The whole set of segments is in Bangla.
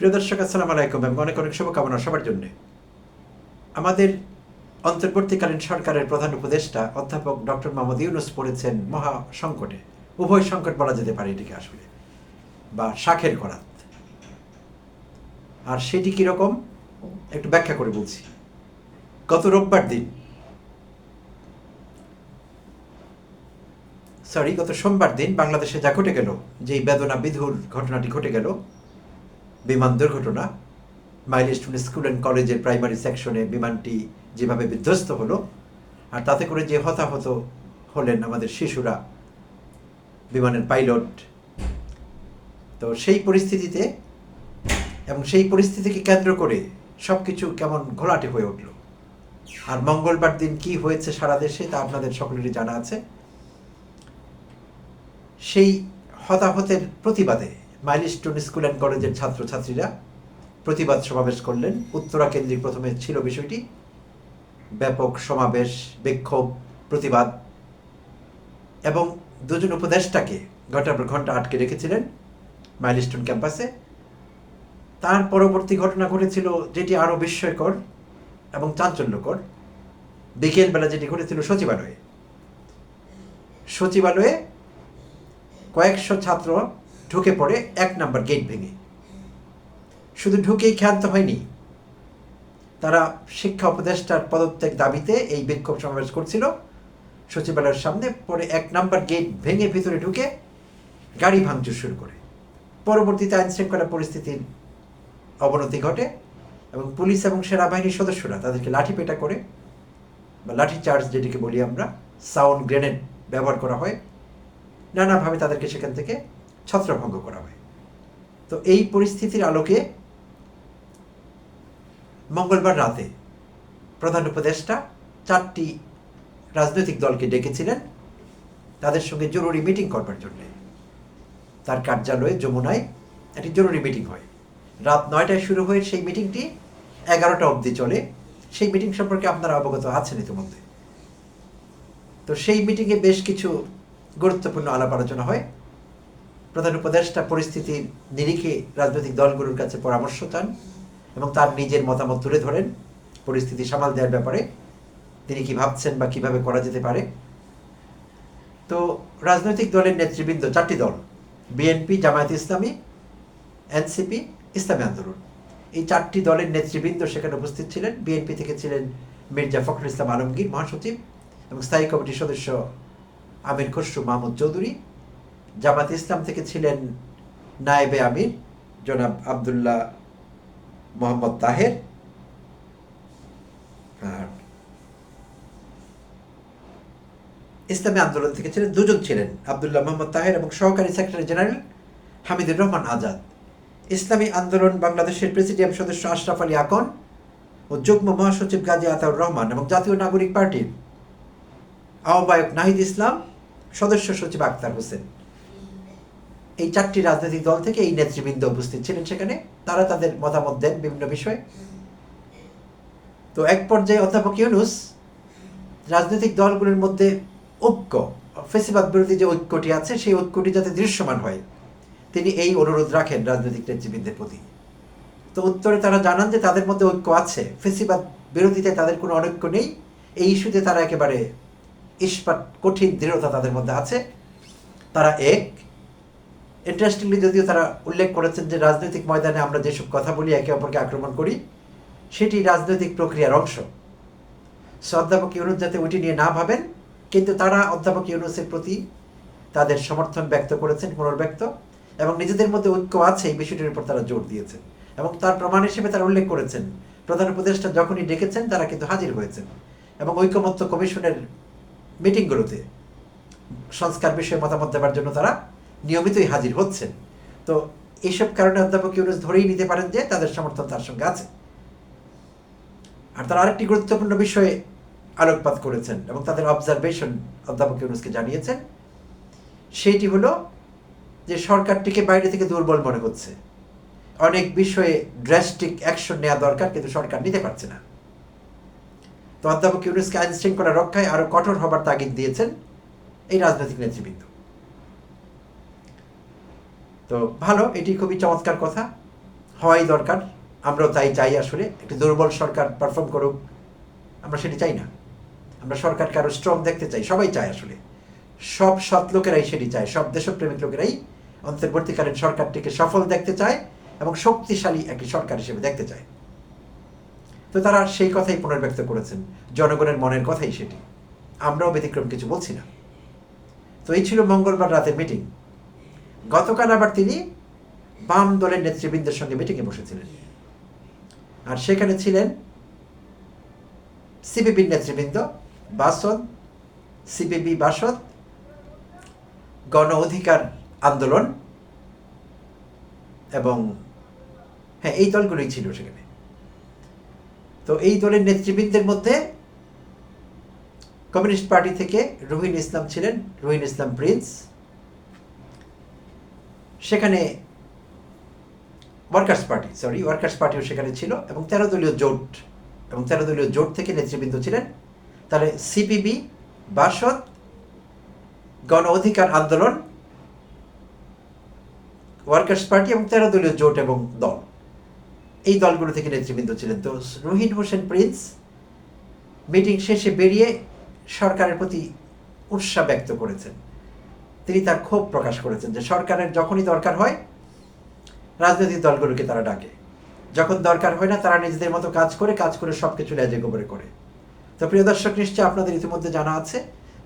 প্রিয় দর্শক, আসসালামু আলাইকুম এবং অনেক অনেক শুভকামনা সবার জন্য। আমাদের অন্তর্বর্তীকালীন সরকারের প্রধান উপদেষ্টা অধ্যাপক ডক্টর মোহাম্মদ ইউনুস পড়েছেন মহা সংকটে। উভয় সংকট বলা যেতে পারে এটিকে আসলে, বা শাখের করাত। আর সেটি কীরকম একটু ব্যাখ্যা করে বলছি। গত রোববার দিন সরি গত সোমবার দিন বাংলাদেশে যা ঘটে গেল, যেই বেদনা বিধুর ঘটনাটি ঘটে গেল বিমান দুর্ঘটনা মাইলস্টোন স্কুল অ্যান্ড কলেজের প্রাইমারি সেকশনে বিমানটি যেভাবে বিধ্বস্ত হলো আর তাতে করে যে হতাহত হলেন আমাদের শিশুরা বিমানের পাইলট তো সেই পরিস্থিতিতে এবং সেই পরিস্থিতিকে কেন্দ্র করে সব কিছু কেমন ঘোলাটে হয়ে উঠল। আর মঙ্গলবার দিন কি হয়েছে সারা দেশে তা আপনাদের সকলেরই জানা আছে। সেই হতাহতের প্রতিবাদে মাইলস্টোন স্কুল অ্যান্ড কলেজের ছাত্রছাত্রীরা প্রতিবাদ সমাবেশ করলেন। উত্তরা কেন্দ্রিক প্রথমে ছিল বিষয়টি। ব্যাপক সমাবেশ, বিক্ষোভ, প্রতিবাদ এবং দুজন উপদেষ্টাকে ঘণ্টার পর ঘণ্টা আটকে রেখেছিলেন মাইলস্টোন ক্যাম্পাসে। তার পরবর্তী ঘটনা ঘটেছিল যেটি আরও বিস্ময়কর এবং চাঞ্চল্যকর। বিকেলবেলা যেটি ঘটেছিল সচিবালয়ে। সচিবালয়ে কয়েকশো ছাত্র ঢুকে পড়ে এক নাম্বার গেট ভেঙে। শুধু ঢুকেই ক্ষান্ত হয়নি, তারা শিক্ষা উপদেষ্টার পদত্যাগ দাবিতে এই বিক্ষোভ সমাবেশ করছিল। সচিবালয়ের সামনে পরে এক নাম্বার গেট ভেঙে ভিতরে ঢুকে গাড়ি ভাঙচুর শুরু করে। পরবর্তীতে আইন শৃঙ্খলা পরিস্থিতির অবনতি ঘটে এবং পুলিশ এবং সেনাবাহিনীর সদস্যরা তাদেরকে লাঠিপেটা করে বা লাঠি চার্জ যেটিকে বলি আমরা সাউন্ড গ্রেনেড ব্যবহার করা হয়। নানাভাবে তাদেরকে সেখান থেকে ছত্রভঙ্গ করা হয়। তো এই পরিস্থিতির আলোকে মঙ্গলবার রাতে প্রধান উপদেষ্টা চারটি রাজনৈতিক দলকে ডেকেছিলেন। তাদের সঙ্গে জরুরি মিটিং করবার জন্য। তার কার্যালয়ে যমুনায় একটি জরুরি মিটিং হয়। রাত নয়টায় শুরু হয়ে সেই মিটিংটি এগারোটা অবধি চলে। সেই মিটিং সম্পর্কে আপনারা অবগত আছেন ইতিমধ্যে। তো সেই মিটিংয়ে বেশ কিছু গুরুত্বপূর্ণ আলাপ আলোচনা হয়। প্রধান উপদেষ্টা পরিস্থিতির নিরিখে রাজনৈতিক দলগুলোর কাছে পরামর্শ চান এবং তার নিজের মতামত তুলে ধরেন। পরিস্থিতি সামাল দেওয়ার ব্যাপারে তিনি কি ভাবছেন বা কীভাবে করা যেতে পারে। তো রাজনৈতিক দলের নেতৃবৃন্দ চারটি দল, বিএনপি, জামায়াত ইসলামী, এনসিপি, ইসলামী আন্দোলন। এই চারটি দলের নেতৃবৃন্দ সেখানে উপস্থিত ছিলেন। বিএনপি থেকে ছিলেন মির্জা ফখরুল ইসলাম আলমগীর মহাসচিব এবং স্থায়ী কমিটির সদস্য আমির খসরু মাহমুদ চৌধুরী। জামাত ইসলাম থেকে ছিলেন নায়েবে আমির, জনাব আবদুল্লাহ মোহাম্মদ তাহের। আর ইসলামী আন্দোলন থেকে ছিলেন, দুজন ছিলেন, আবদুল্লাহ মোহাম্মদ তাহের এবং সহকারী সেক্রেটারি জেনারেল হামিদুর রহমান আজাদ। ইসলামী আন্দোলন বাংলাদেশের প্রেসিডিয়াম সদস্য আশরাফ আলী আকন ও যুগ্ম মহাসচিব গাজী আতাউর রহমান এবং জাতীয় নাগরিক পার্টির আহ্বায়ক নাহিদ ইসলাম, সদস্য সচিব আক্তার হোসেন। এই চারটি রাজনৈতিক দল থেকে এই নেতৃবৃন্দ উপস্থিত ছিলেন সেখানে। তারা তাদের মতামত দেন বিভিন্ন বিষয়ে। তো এক পর্যায়ে অধ্যাপক ইউনুস রাজনৈতিক দলগুলোর মধ্যে ঐক্য, ফেসিবাদ বিরোধী যে ঐক্যটি আছে, সেই ঐক্যটি যাতে দৃশ্যমান হয়, তিনি এই অনুরোধ রাখেন রাজনৈতিক নেতৃবৃন্দের প্রতি। তো উত্তরে তারা জানান যে তাদের মধ্যে ঐক্য আছে, ফেসিবাদ বিরোধীতে তাদের কোনো অনৈক্য নেই। এই ইস্যুতে তারা একেবারে ইস্পাত, কঠিন দৃঢ়তা তাদের মধ্যে আছে। তারা এক ইন্টারেস্টিংলি যদিও তারা উল্লেখ করেছেন যে রাজনৈতিক ময়দানে আমরা যেসব কথা বলি, একে অপরকে আক্রমণ করি, সেটি রাজনৈতিক প্রক্রিয়ার অংশ। সো অধ্যাপক ইউনুস যাতে ওইটি নিয়ে না ভাবেন, কিন্তু তারা অধ্যাপক ইউনুসের প্রতি তাদের সমর্থন ব্যক্ত করেছেন পুনর্ব্যক্ত এবং নিজেদের মধ্যে ঐক্য আছে, এই বিষয়টির উপর তারা জোর দিয়েছেন। এবং তার প্রমাণ হিসেবে তারা উল্লেখ করেছেন, প্রধান উপদেষ্টা যখনই ডেকেছেন, তারা কিন্তু হাজির হয়েছেন। এবং ঐক্যমত্য কমিশনের মিটিংগুলোতে সংস্কার বিষয়ে মতামত দেওয়ার জন্য তারা নিয়মিতই হাজির হচ্ছেন। তো এইসব কারণে অধ্যাপক ইউনুস ধরেই নিতে পারেন যে তাদের সমর্থন তার সঙ্গে আছে। আর তারা আরেকটি গুরুত্বপূর্ণ বিষয়ে আলোকপাত করেছেন এবং তাদের অবজারভেশন অধ্যাপক ইউনুসকে জানিয়েছেন। সেইটি হলো যে সরকারটিকে বাইরে থেকে দুর্বল মনে হচ্ছে। অনেক বিষয়ে ড্রাস্টিক অ্যাকশন নেওয়া দরকার, কিন্তু সরকার নিতে পারছে না। তো অধ্যাপক ইউনুসকে আইন শৃঙ্খলা রক্ষায় আরও কঠোর হবার তাগিদ দিয়েছেন এই রাজনৈতিক নেতৃবৃন্দ। তো ভালো, এটি খুবই চমৎকার কথা। হওয়াই দরকার। আমরাও তাই চাই আসলে। একটি দুর্বল সরকার পারফর্ম করুক। আমরা সেটি চাই না। আমরা সরকারকে আরও স্ট্রং দেখতে চাই। সবাই চায় আসলে। সব সৎ লোকেরাই সেটি চায়। সব দেশপ্রেমিক লোকেরাই অন্তর্বর্তীকালীন সরকারটিকে সফল দেখতে চায় এবং শক্তিশালী একটি সরকার হিসেবে দেখতে চায়। তো তারা সেই কথাই পুনর্ব্যক্ত করেছেন। জনগণের মনের কথাই সেটি। আমরাও ব্যতিক্রম কিছু বলছি না। তো এই ছিল মঙ্গলবার রাতের মিটিং গতকাল আবার তিনি বাম দলের নেতৃবৃন্দের সঙ্গে মিটিংয়ে বসেছিলেন। আর সেখানে ছিলেন সিপিবির নেতৃবৃন্দ বাসদ সিপিবি বাসদ, গণ অধিকার আন্দোলন এবং হ্যাঁ এই দলগুলোই ছিল সেখানে। তো এই দলের নেতৃবৃন্দের মধ্যে কমিউনিস্ট পার্টি থেকে রুহিন ইসলাম ছিলেন, রুহিন ইসলাম প্রিন্স সেখানে ওয়ার্কার্স পার্টি সরি ওয়ার্কার্স পার্টিও সেখানে ছিল এবং তেরো দলীয় জোট, এবং তেরো দলীয় জোট থেকে নেতৃবৃন্দ ছিলেন। তাহলে সিপিবি বাসদ, গণ অধিকার আন্দোলন ওয়ার্কার্স পার্টি এবং তেরো দলীয় জোট এবং দল। এই দলগুলো থেকে নেতৃবৃন্দ ছিলেন। তো রহিন হোসেন প্রিন্স মিটিং শেষে বেরিয়ে সরকারের প্রতি উৎসাহ ব্যক্ত করেছেন। তিনি তার ক্ষোভ প্রকাশ করেছেন যে সরকারের যখনই দরকার হয়, রাজনৈতিক দলগুলোকে তারা ডাকে। যখন দরকার হয় না, তারা নিজেদের মতো কাজ করে কাজ করে সব কিছু লেজে গোবরে করে। তো প্রিয় দর্শক নিশ্চয় আপনাদের ইতিমধ্যে জানা আছে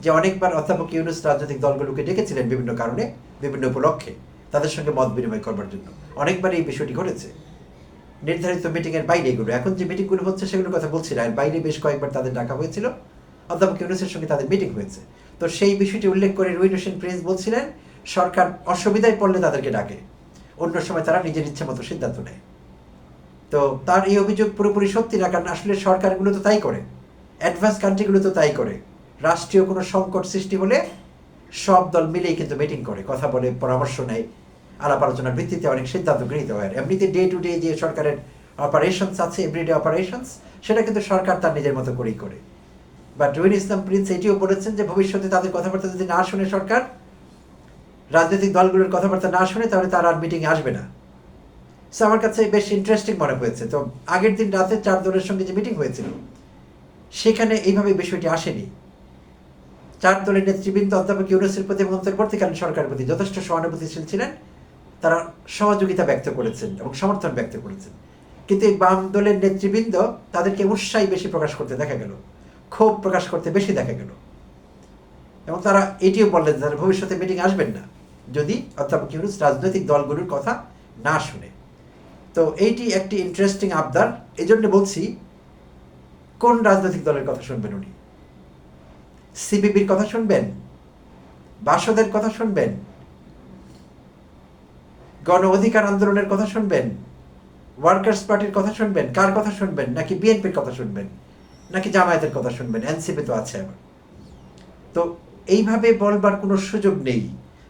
যে অনেকবার অধ্যাপক ইউনুস রাজনৈতিক দলগুলোকে ডেকেছিলেন বিভিন্ন কারণে, বিভিন্ন উপলক্ষে, তাদের সঙ্গে মত বিনিময় করবার জন্য। অনেকবার এই বিষয়টি ঘটেছে। নির্ধারিত মিটিংয়ের বাইরে এগুলো। এখন যে মিটিংগুলো হচ্ছে, সেগুলোর কথা বলছি না। এর বাইরে বেশ কয়েকবার তাদের ডাকা হয়েছিল। অধ্যাপক ইউনুসের সঙ্গে তাদের মিটিং হয়েছে। তো সেই বিষয়টি উল্লেখ করে রুইন হোসেন প্রিন্স বলছিলেন, সরকার অসুবিধায় পড়লে তাদেরকে ডাকে। অন্য সময় তারা নিজের ইচ্ছে মতো সিদ্ধান্ত নেয়। তো তার এই অভিযোগ পুরোপুরি সত্যি না, কারণ আসলে সরকারগুলো তো তাই করে। অ্যাডভান্স কান্ট্রিগুলো তো তাই করে। রাষ্ট্রীয় কোনো সংকট সৃষ্টি হলে সব দল মিলেই কিন্তু মিটিং করে, কথা বলে, পরামর্শ নেয়। আলাপ আলোচনার ভিত্তিতে অনেক সিদ্ধান্ত গৃহীত হয়। এমনিতে ডে টু ডে যে সরকারের অপারেশনস আছে এভরিডে অপারেশনস সেটা কিন্তু সরকার তার নিজের মতো করেই করে। বাট রুইন ইসলাম প্রিন্স এটিও বলেছেন যে ভবিষ্যতে তাদের কথাবার্তা যদি না শুনে সরকার, রাজনৈতিক দলগুলোর কথাবার্তা না শুনে, তাহলে তারা আর মিটিংয়ে আসবে না। সো আমার কাছে বেশ ইন্টারেস্টিং মনে হয়েছে। তো আগের দিন রাতে চার দলের সঙ্গে যে মিটিং হয়েছিল, সেখানে এইভাবে বিষয়টি আসেনি। চার দলের নেতৃবৃন্দ অধ্যাপক ইউনুসের প্রতি এবং অন্তর্বর্তীকালীন সরকারের প্রতি যথেষ্ট সহানুভূতিশীল ছিলেন। তারা সহযোগিতা ব্যক্ত করেছেন এবং সমর্থন ব্যক্ত করেছেন। কিন্তু এই বাম দলের নেতৃবৃন্দ তাদেরকে উৎসাহী বেশি প্রকাশ করতে দেখা গেল। ক্ষোভ প্রকাশ করতে বেশি দেখা গেল। এবং তারা এটিও বললেন তারা ভবিষ্যতে মিটিং আসবেন না, যদি অধ্যাপক ইউনুস রাজনৈতিক দলগুলোর কথা না শুনে। তো এইটি একটি ইন্টারেস্টিং আবদার। এই জন্য বলছি, কোন রাজনৈতিক দলের কথা শুনবেন উনি? সিপিবির কথা শুনবেন? বাসদের কথা শুনবেন? গণ অধিকার আন্দোলনের কথা শুনবেন? ওয়ার্কার্স পার্টির কথা শুনবেন? কার কথা শুনবেন? নাকি বিএনপির কথা শুনবেন? নাকি জামায়াতের কথা শুনবেন? এনসিপি তো আছে আবার তো এইভাবে বলবার কোনো সুযোগ নেই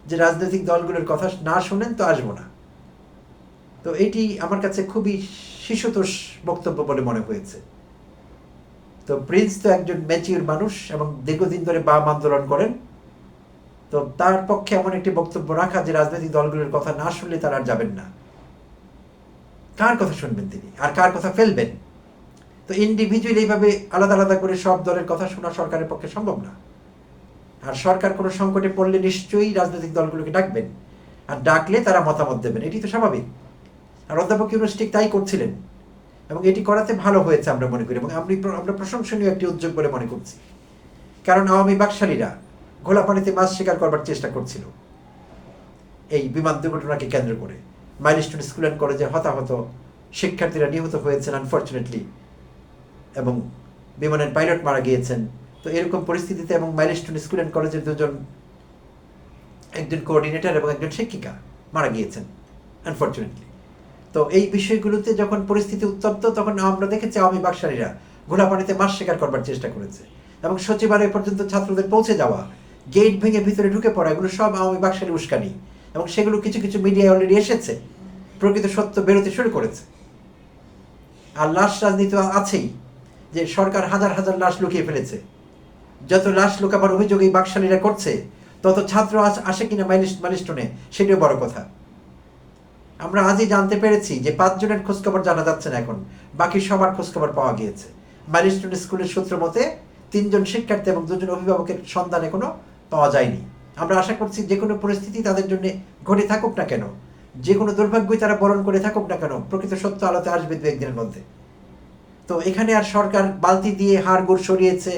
যে রাজনৈতিক দলগুলোর কথা না শোনেন তো আসব না। তো এটি আমার কাছে খুবই শিশুতোষ বক্তব্য বলে মনে হয়েছে। তো প্রিন্স তো একজন ম্যাচিউর মানুষ এবং দীর্ঘদিন ধরে বাম আন্দোলন করেন। তো তার পক্ষে এমন একটি বক্তব্য রাখা যে রাজনৈতিক দলগুলোর কথা না শুনলে তারা আর যাবেন না। কার কথা শুনবেন তিনি? আর কার কথা ফেলবেন? তো ইন্ডিভিজুয়াল এইভাবে আলাদা আলাদা করে সব দলের কথা শোনা সরকারের পক্ষে সম্ভব না। আর সরকার কোনো সংকটে পড়লে নিশ্চয়ই রাজনৈতিক দলগুলোকে ডাকবেন। আর ডাকলে তারা মতামত দেবেন। এটি তো স্বাভাবিক। আর অধ্যাপক ইউনুস ঠিক তাই করছিলেন। এবং এটি করাতে ভালো হয়েছে আমরা মনে করি। এবং আমি আমরা প্রশংসনীয় একটি উদ্যোগ বলে মনে করছি। কারণ আওয়ামী বাকশালীরা ঘোলা পানিতে মাছ শিকার করবার চেষ্টা করছিল। এই বিমান দুর্ঘটনাকে কেন্দ্র করে। মাইলস্টোন স্কুল অ্যান্ড কলেজে হতাহত শিক্ষার্থীরা নিহত হয়েছেন আনফর্চুনেটলি এবং বিমানের পাইলট মারা গিয়েছেন। তো এরকম পরিস্থিতিতে এবং মাইলস্টোন স্কুল অ্যান্ড কলেজের দুজন একজন কোঅর্ডিনেটর এবং একজন শিক্ষিকা মারা গিয়েছেন আনফর্চুনেটলি তো এই বিষয়গুলোতে যখন পরিস্থিতি উত্তপ্ত, তখন আমরা দেখেছি আওয়ামী বাকশালীরা ঘোলা পানিতে শিকার করবার চেষ্টা করেছে এবং সচিবালয় পর্যন্ত ছাত্রদের পৌঁছে যাওয়া, গেট ভেঙে ভিতরে ঢুকে পড়া, এগুলো সব আওয়ামী বাকশালী উস্কানি এবং সেগুলো কিছু কিছু মিডিয়ায় অলরেডি এসেছে, প্রকৃত সত্য বেরোতে শুরু করেছে। আর লাশ রাজনীতি আছেই যে সরকার হাজার হাজার লাশ লুকিয়ে ফেলেছে। যত লাশ লুকাবার অভিযোগ এই বাকশালীরা করছে, তত ছাত্র আজ আসে কিনা মাইলিস্টনে, সেটিও বড় কথা। আমরা আজই জানতে পেরেছি যে পাঁচজনের খোঁজখবর জানা যাচ্ছে না এখন। বাকি সবার খোঁজখবর পাওয়া গিয়েছে। ম্যারিস্টন স্কুলের সূত্র মতে, তিনজন শিক্ষার্থী এবং দুজন অভিভাবকের সন্ধান এখনও পাওয়া যায়নি। আমরা আশা করছি যে কোনো পরিস্থিতি তাদের জন্য ঘটে থাকুক না কেন। যে কোনো দুর্ভাগ্যই তারা বরণ করে থাকুক না কেন, প্রকৃত সত্য আলোতে আসবে দু একদিনের মধ্যে। তো এখানে আর সরকার বালতি দিয়ে হাড় গুড় সরিয়েছে,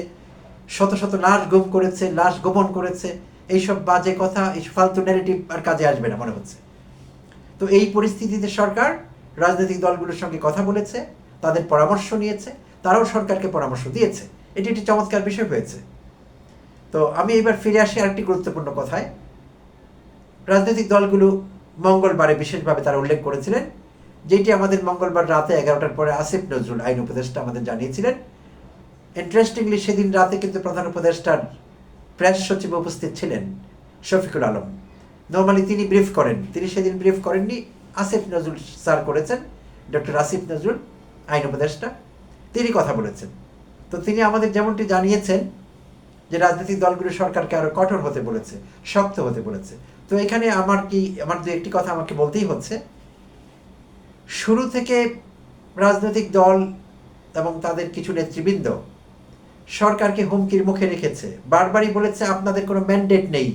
শত শত লাশ গুম করেছে, লাশ গোপন করেছে, এইসব বাজে কথা, এই ফালতু ন্যারেটিভ আর কাজে আসবে না মনে হচ্ছে। তো এই পরিস্থিতিতে সরকার রাজনৈতিক দলগুলোর সঙ্গে কথা বলেছে, তাদের পরামর্শ নিয়েছে, তারাও সরকারকে পরামর্শ দিয়েছে। এটি একটি চমৎকার বিষয় হয়েছে। তো আমি এবার ফিরে আসি আরেকটি গুরুত্বপূর্ণ কথায়। রাজনৈতিক দলগুলো মঙ্গলবারে বিশেষভাবে তারা উল্লেখ করেছিলেন যেটি আমাদের মঙ্গলবার রাতে এগারোটার পরে আসিফ নজরুল আইন উপদেষ্টা আমাদের জানিয়েছিলেন। ইন্টারেস্টিংলি সেদিন রাতে কিন্তু প্রধান উপদেষ্টার প্রেস সচিব উপস্থিত ছিলেন শফিকুল আলম। নর্মালি তিনি ব্রিফ করেন। তিনি সেদিন ব্রিফ করেননি। আসিফ নজরুল স্যার করেছেন। ডক্টর আসিফ নজরুল, আইন উপদেষ্টা, তিনি কথা বলেছেন। তো তিনি আমাদের যেমনটি জানিয়েছেন যে রাজনৈতিক দলগুলো সরকারকে আরও কঠোর হতে বলেছে, শক্ত হতে বলেছে। তো এখানে আমার কি, আমার দু একটি কথা আমাকে বলতেই হচ্ছে। শুরু থেকে রাজনৈতিক দল এবং তাদের কিছু নেতৃবৃন্দ সরকারকে হুমকির মুখে রেখেছে। বারবারই বলেছে, আপনাদের কোনো ম্যান্ডেট নেই।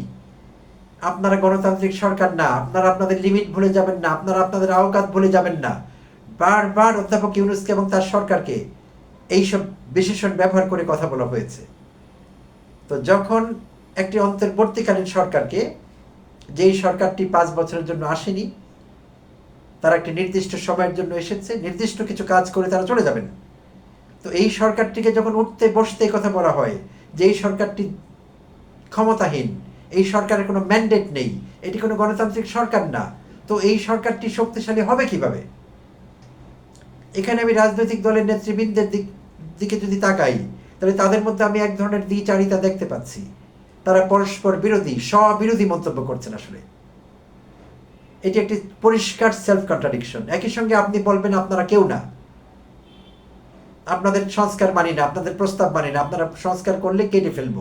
আপনারা গণতান্ত্রিক সরকার না। আপনারা আপনাদের লিমিট ভুলে যাবেন না। আপনারা আপনাদের আওকাত ভুলে যাবেন না। বারবার অধ্যাপক ইউনুসকে এবং তার সরকারকে এইসব বিশেষণ ব্যবহার করে কথা বলা হয়েছে। তো যখন একটি অন্তর্বর্তীকালীন সরকারকে, যেই সরকারটি পাঁচ বছরের জন্য আসেনি তারা একটি নির্দিষ্ট সময়ের জন্য এসেছে, নির্দিষ্ট কিছু কাজ করে তারা চলে যাবেন। তো এই সরকারটিকে যখন উঠতে বসতে কথা বলা হয় যে এই সরকারটি ক্ষমতাহীন, এই সরকারের কোনো ম্যান্ডেট নেই, এটি কোনো গণতান্ত্রিক সরকার না, তো এই সরকারটি শক্তিশালী হবে কীভাবে? এখানে আমি রাজনৈতিক দলের নেতৃবৃন্দের দিক, দিকে যদি তাকাই, তাহলে তাদের মধ্যে আমি এক ধরনের দ্বিচারিতা দেখতে পাচ্ছি। তারা পরস্পর বিরোধী স্ববিরোধী মন্তব্য করছেন আসলে। এটি একটি পরিষ্কার সেলফ কন্ট্রাডিকশন একই সঙ্গে আপনি বলবেন, আপনারা কেউ না। আপনাদের সংস্কার মানি না, আপনাদের প্রস্তাব মানি না। আপনারা সংস্কার করলে কেটে ফেলব,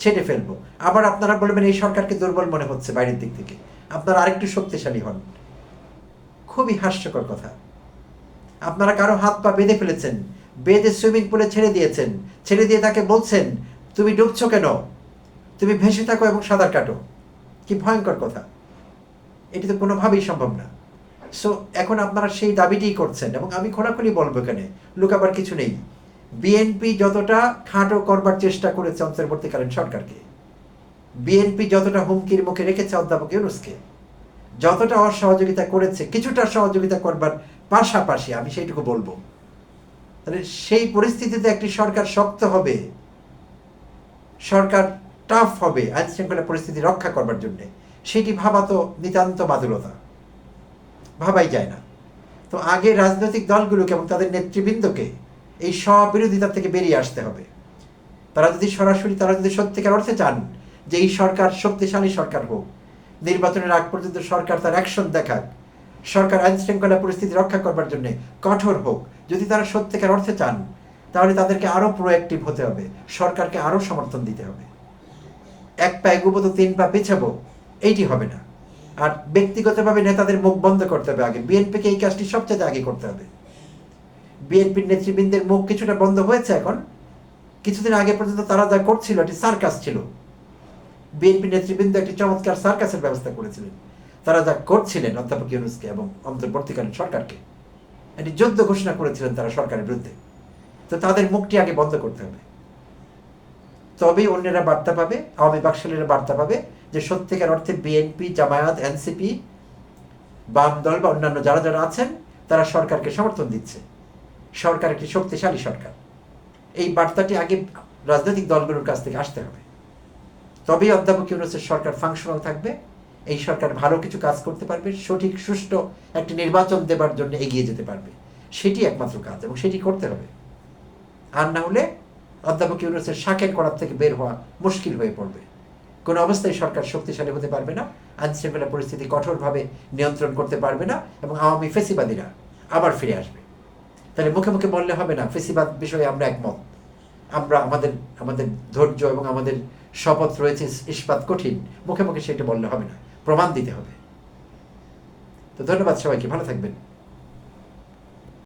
ছেটে ফেলব। আবার আপনারা বলবেন, এই সরকারকে দুর্বল মনে হচ্ছে বাইরের দিক থেকে। আপনারা আরেকটু শক্তিশালী হন। খুবই হাস্যকর কথা। আপনারা কারও হাত পা বেঁধে ফেলেছেন, বেঁধে সুইমিং পুলে ছেড়ে দিয়েছেন, ছেড়ে দিয়ে তাকে বলছেন, তুমি ডুবছো কেন? তুমি ভেসে থাকো এবং সাঁতার কাটো। কি ভয়ঙ্কর কথা। এটি তো কোনোভাবেই সম্ভব না। সো এখন আপনারা সেই দাবিটিই করছেন এবং আমি খোলাখুলি বলব এখানে লুকাবার কিছু নেই। বিএনপি যতটা খাটো করবার চেষ্টা করেছে অন্তর্বর্তীকালীন সরকারকে বিএনপি যতটা হুমকির মুখে রেখেছে অধ্যাপক ইউনুসকে, যতটা অসহযোগিতা করেছে, কিছুটা সহযোগিতা করবার পাশাপাশি আমি সেইটুকু বলব। তাহলে সেই পরিস্থিতিতে একটি সরকার শক্ত হবে, সরকার টাফ হবে আইন শৃঙ্খলা পরিস্থিতি রক্ষা করবার জন্য। সেটি ভাবা তো নিতান্ত বাদুলতা। ভাবাই যায় না। তো আগে রাজনৈতিক দলগুলোকে এবং তাদের নেতৃবৃন্দকে এই স্ববিরোধিতা থেকে বেরিয়ে আসতে হবে। তারা যদি সরাসরি, তারা যদি সত্যিকার অর্থে চান যে এই সরকার শক্তিশালী সরকার হোক, নির্বাচনের আগ পর্যন্ত সরকার তার অ্যাকশন দেখাক, সরকার আইন শৃঙ্খলা পরিস্থিতি রক্ষা করবার জন্য কঠোর হোক, যদি তারা সত্যিকার অর্থে চান, তাহলে তাদেরকে আরও প্রোঅ্যাক্টিভ হতে হবে, সরকারকে আরও সমর্থন দিতে হবে। এক পা এগুবো তো তিন পা পিছাবো। এইটি হবে না। আর ব্যক্তিগতভাবে নেতাদের মুখ বন্ধ করতে হবে আগে। বিএনপিকে এই কাজটি সবচেয়ে আগে করতে হবে। বিএনপির নেতৃবৃন্দের মুখ কিছুটা বন্ধ হয়েছে এখন। কিছুদিন আগে পর্যন্ত তারা যা করছিল একটি সার্কাস ছিল। বিএনপি নেতৃবৃন্দ একটি চমৎকার সার্কাসের ব্যবস্থা করেছিলেন। তারা যা করছিলেন অধ্যাপক ইউনুসকে এবং অন্তর্বর্তীকালীন সরকারকে একটি যুদ্ধ ঘোষণা করেছিলেন তারা সরকারের বিরুদ্ধে। তো তাদের মুখটি আগে বন্ধ করতে হবে। তবেই অন্যেরা বার্তা পাবে, আওয়ামী বাকশালীরা বার্তা পাবে যে সত্যিকার অর্থে বিএনপি, জামায়াত, এনসিপি, বাম দল বা অন্যান্য যারা যারা আছেন, তারা সরকারকে সমর্থন দিচ্ছে। সরকার একটি শক্তিশালী সরকার। এই বার্তাটি আগে রাজনৈতিক দলগুলোর কাছ থেকে আসতে হবে। তবেই অধ্যাপক ইউনুসের সরকার ফাংশনাল থাকবে। এই সরকার ভালো কিছু কাজ করতে পারবে, সঠিক, সুষ্ঠু একটি নির্বাচন দেবার জন্য এগিয়ে যেতে পারবে। সেটি একমাত্র কাজ এবং সেটি করতে হবে। আর না হলে অধ্যাপক ইউনুসের শাকের করার থেকে বের হওয়া মুশকিল হয়ে পড়বে। কোনো অবস্থায় সরকার শক্তিশালী হতে পারবে না আইন শৃঙ্খলা পরিস্থিতি কঠোরভাবে নিয়ন্ত্রণ করতে পারবে না এবং আওয়ামী ফেসিবাদীরা আবার ফিরে আসবে। তাহলে মুখে মুখে বললে হবে না, ফেসিবাদ বিষয়ে আমরা একমত। আমরা আমাদের আমাদের ধৈর্য এবং আমাদের শপথ রয়েছে, ইস্পাত কঠিন। মুখে মুখে সেটা বললে হবে না, প্রমাণ দিতে হবে। তো ধন্যবাদ সবাইকে, ভালো থাকবেন।